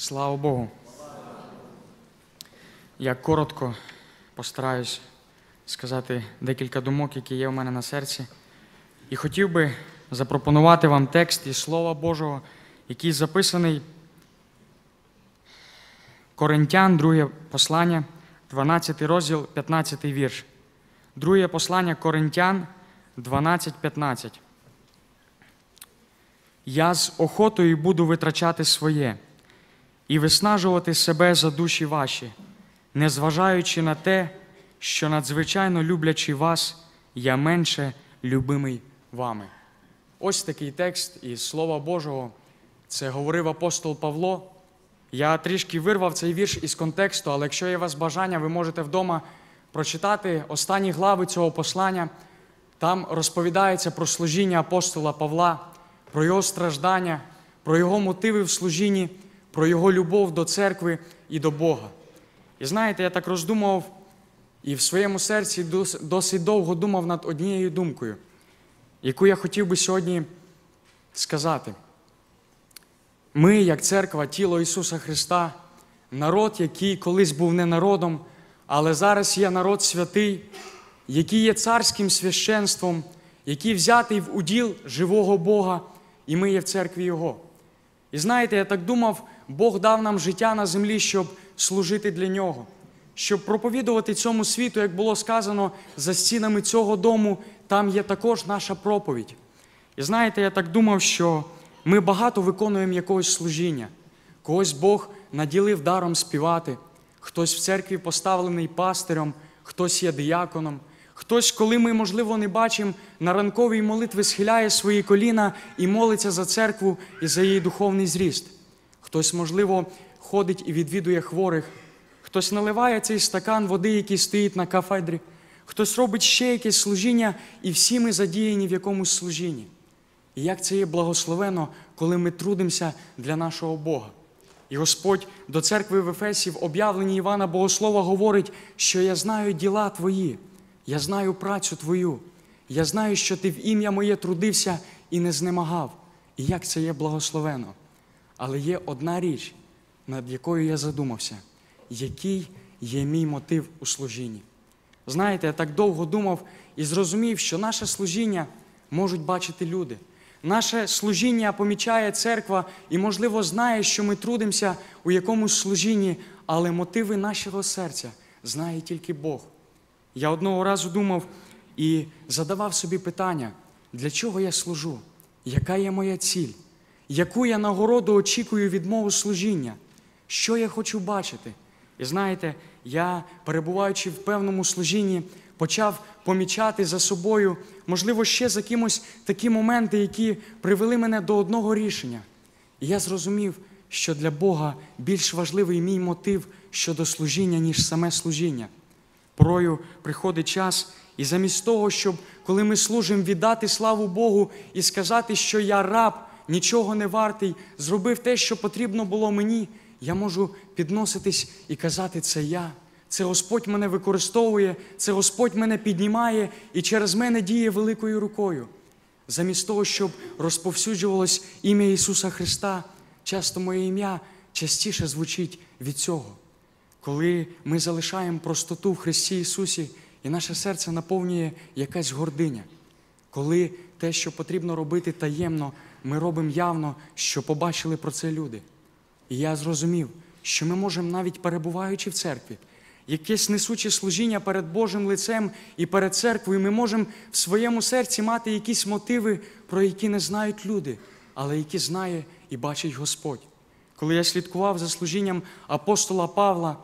Слава Богу. Я коротко постараюсь сказати декілька думок, які є у мене на серці. І хотів би запропонувати вам текст із Слова Божого, який записаний Коринтян, друге послання, 12 розділ, 15 вірш. Друге послання Коринтян 12.15. Я з охотою буду витрачати своє і виснажувати себе за душі ваші, незважаючи на те, що надзвичайно люблячи вас, я менше любимий вами. Ось такий текст із Слова Божого. Це говорив апостол Павло. Я трішки вирвав цей вірш із контексту, але якщо є у вас бажання, ви можете вдома прочитати останні глави цього послання. Там розповідається про служіння апостола Павла, про його страждання, про його мотиви в служінні, про його любов до церкви і до Бога. І знаєте, я так роздумував і в своєму серці досить довго думав над однією думкою, яку я хотів би сьогодні сказати. Ми, як церква, тіло Ісуса Христа, народ, який колись був не народом, але зараз є народ святий, який є царським священством, який взятий в уділ живого Бога, і ми є в церкві Його. І знаєте, я так думав, Бог дав нам життя на землі, щоб служити для нього, щоб проповідувати цьому світу, як було сказано, за стінами цього дому, там є також наша проповідь. І знаєте, я так думав, що ми багато виконуємо якогось служіння. Когось Бог наділив даром співати, хтось в церкві поставлений пастирем, хтось є дияконом, хтось, коли ми, можливо, не бачимо, на ранковій молитві схиляє свої коліна і молиться за церкву і за її духовний зріст. Хтось, можливо, ходить і відвідує хворих, хтось наливає цей стакан води, який стоїть на кафедрі, хтось робить ще якесь служіння, і всі ми задіяні в якомусь служінні. І як це є благословено, коли ми трудимося для нашого Бога. І Господь до церкви в Ефесі в об'явленні Івана Богослова говорить, що я знаю діла твої, я знаю працю твою, я знаю, що ти в ім'я моє трудився і не знемагав. І як це є благословено. Але є одна річ, над якою я задумався, який є мій мотив у служінні. Знаєте, я так довго думав і зрозумів, що наше служіння можуть бачити люди. Наше служіння помічає церква і, можливо, знає, що ми трудимося у якомусь служінні, але мотиви нашого серця знає тільки Бог. Я одного разу думав і задавав собі питання, для чого я служу, яка є моя ціль, яку я нагороду очікую від мого служіння, що я хочу бачити. І знаєте, я, перебуваючи в певному служінні, почав помічати за собою, можливо, ще за кимось такі моменти, які привели мене до одного рішення. І я зрозумів, що для Бога більш важливий мій мотив щодо служіння, ніж саме служіння. Порою приходить час, і замість того, щоб коли ми служимо, віддати славу Богу і сказати, що я раб, нічого не вартий, зробив те, що потрібно було мені, я можу підноситись і казати, це я. Це Господь мене використовує, це Господь мене піднімає і через мене діє великою рукою. Замість того, щоб розповсюджувалось ім'я Ісуса Христа, часто моє ім'я частіше звучить від цього. Коли ми залишаємо простоту в Христі Ісусі, і наше серце наповнює якась гординя. Коли те, що потрібно робити таємно, ми робимо явно, що побачили про це люди. І я зрозумів, що ми можемо, навіть перебуваючи в церкві, якесь несуче служіння перед Божим лицем і перед церквою, ми можемо в своєму серці мати якісь мотиви, про які не знають люди, але які знає і бачить Господь. Коли я слідкував за служінням апостола Павла,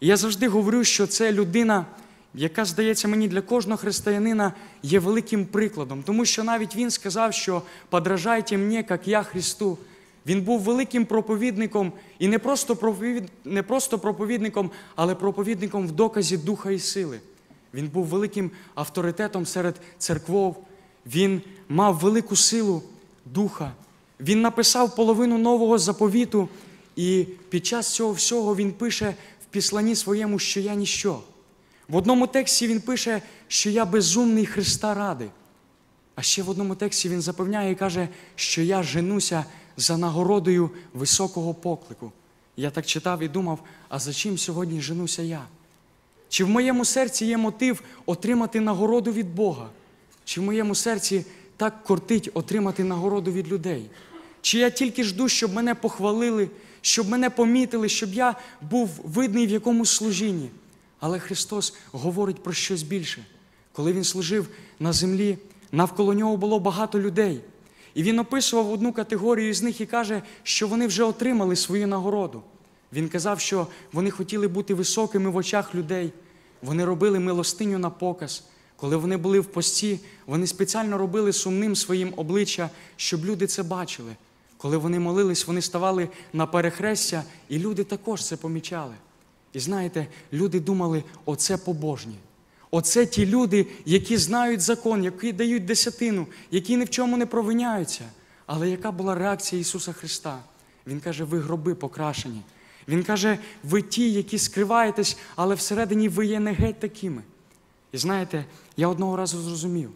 я завжди говорю, що це людина, яка, здається мені, для кожного християнина є великим прикладом, тому що навіть він сказав, що подражайте мені, як я Христу. Він був великим проповідником і не просто, проповід... не просто проповідником, але проповідником в доказі духа і сили. Він був великим авторитетом серед церквов. Він мав велику силу духа. Він написав половину нового заповіту, і під час цього всього він пише в післанні своєму, що я ніщо. В одному тексті він пише, що я безумний Христа ради. А ще в одному тексті він запевняє і каже, що я женуся за нагородою високого поклику. Я так читав і думав, а за чим сьогодні женуся я? Чи в моєму серці є мотив отримати нагороду від Бога? Чи в моєму серці так кортить отримати нагороду від людей? Чи я тільки жду, щоб мене похвалили, щоб мене помітили, щоб я був видний в якомусь служінні? Але Христос говорить про щось більше. Коли Він служив на землі, навколо нього було багато людей. І він описував одну категорію з них і каже, що вони вже отримали свою нагороду. Він казав, що вони хотіли бути високими в очах людей. Вони робили милостиню на показ. Коли вони були в пості, вони спеціально робили сумним своїм обличчя, щоб люди це бачили. Коли вони молились, вони ставали на перехрестя, і люди також це помічали. І знаєте, люди думали, оце побожні. Оце ті люди, які знають закон, які дають десятину, які ні в чому не провиняються. Але яка була реакція Ісуса Христа? Він каже, ви гроби покрашені. Він каже, ви ті, які скриваєтесь, але всередині ви є не геть такими. І знаєте, я одного разу зрозумів,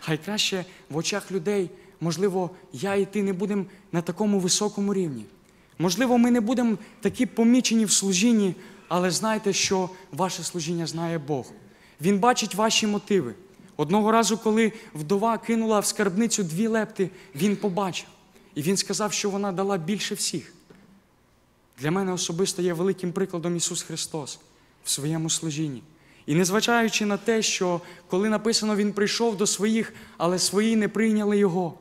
хай краще в очах людей, можливо, я і ти не будемо на такому високому рівні. Можливо, ми не будемо такі помічені в служінні, але знайте, що ваше служіння знає Бог. Він бачить ваші мотиви. Одного разу, коли вдова кинула в скарбницю дві лепти, він побачив. І він сказав, що вона дала більше всіх. Для мене особисто є великим прикладом Ісус Христос в своєму служінні. І незважаючи на те, що коли написано Він прийшов до своїх, але свої не прийняли Його.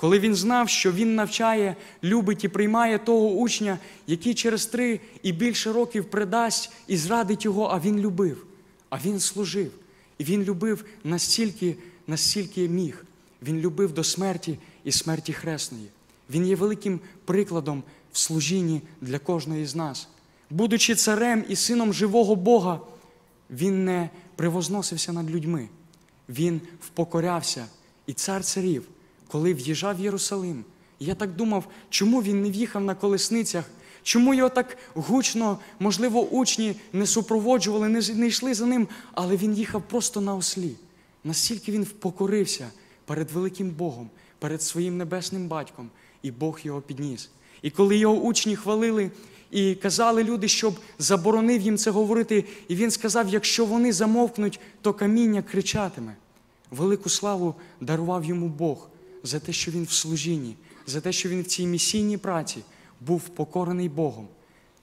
Коли він знав, що він навчає, любить і приймає того учня, який через три і більше років предасть і зрадить його, а він любив, а він служив. І він любив настільки, настільки міг. Він любив до смерті і смерті хресної. Він є великим прикладом в служінні для кожної з нас. Будучи царем і сином живого Бога, він не превозносився над людьми. Він впокорявся і цар царів, коли в'їжджав в Єрусалим. Я так думав, чому він не в'їхав на колесницях, чому його так гучно, можливо, учні не супроводжували, не, не йшли за ним, але він їхав просто на ослі. Настільки він впокорився перед великим Богом, перед своїм небесним батьком, і Бог його підніс. І коли його учні хвалили і казали люди, щоб заборонив їм це говорити, і він сказав: якщо вони замовкнуть, то каміння кричатиме. Велику славу дарував йому Бог за те, що він в служінні, за те, що він в цій місійній праці був покорений Богом.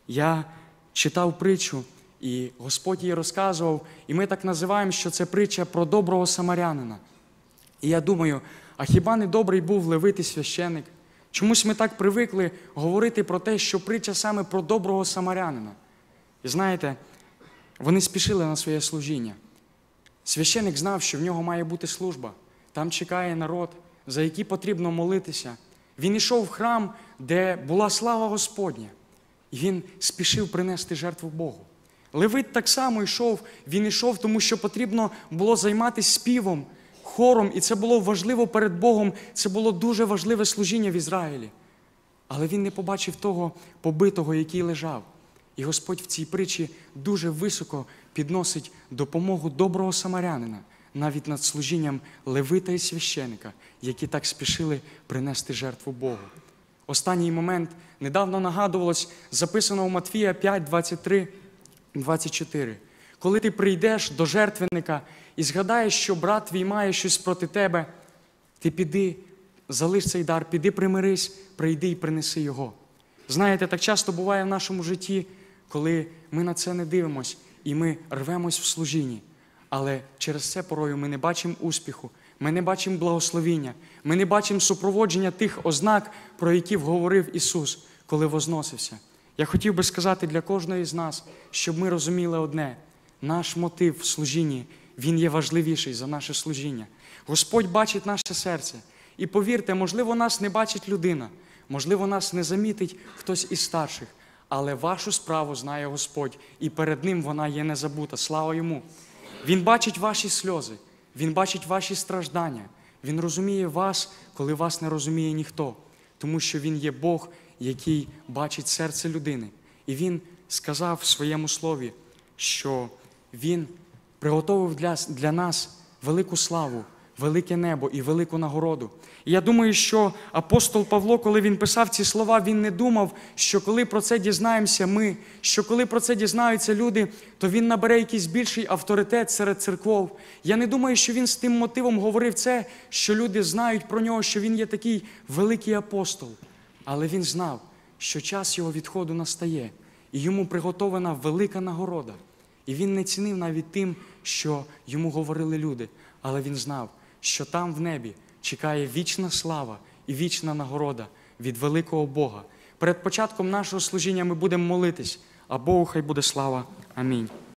Я читав притчу, і Господь її розказував, і ми так називаємо, що це притча про доброго самарянина. І я думаю, а хіба не добрий був левитий священик? Чомусь ми так привикли говорити про те, що притча саме про доброго самарянина. І знаєте, вони спішили на своє служіння. Священик знав, що в нього має бути служба. Там чекає народ, за який потрібно молитися. Він йшов в храм, де була слава Господня. І він спішив принести жертву Богу. Левит так само йшов, він йшов, тому що потрібно було займатися співом, хором, і це було важливо перед Богом, це було дуже важливе служіння в Ізраїлі. Але він не побачив того побитого, який лежав. І Господь в цій притчі дуже високо підносить допомогу доброго самарянина навіть над служінням левита і священика, які так спішили принести жертву Богу. Останній момент недавно нагадувалось, записано у Матфія 5, 23, 24. Коли ти прийдеш до жертвенника і згадаєш, що брат твій має щось проти тебе, ти піди, залиш цей дар, піди примирись, прийди і принеси його. Знаєте, так часто буває в нашому житті, коли ми на це не дивимось і ми рвемось в служінні. Але через це порою ми не бачимо успіху, ми не бачимо благословіння, ми не бачимо супроводження тих ознак, про які говорив Ісус, коли возносився. Я хотів би сказати для кожної з нас, щоб ми розуміли одне: наш мотив в служінні, він є важливіший за наше служіння. Господь бачить наше серце. І повірте, можливо, нас не бачить людина, можливо, нас не замітить хтось із старших, але вашу справу знає Господь, і перед Ним вона є незабута. Слава йому! Він бачить ваші сльози, Він бачить ваші страждання. Він розуміє вас, коли вас не розуміє ніхто, тому що Він є Бог, який бачить серце людини. І Він сказав в своєму слові, що Він приготовив для, для нас велику славу, велике небо і велику нагороду. І я думаю, що апостол Павло, коли він писав ці слова, він не думав, що коли про це дізнаємося ми, що коли про це дізнаються люди, то він набере якийсь більший авторитет серед церков. Я не думаю, що він з тим мотивом говорив це, що люди знають про нього, що він є такий великий апостол. Але він знав, що час його відходу настає, і йому приготована велика нагорода. І він не цінив навіть тим, що йому говорили люди, але він знав, що там в небі чекає вічна слава і вічна нагорода від великого Бога. Перед початком нашого служіння ми будемо молитись, а Богу хай буде слава. Амінь.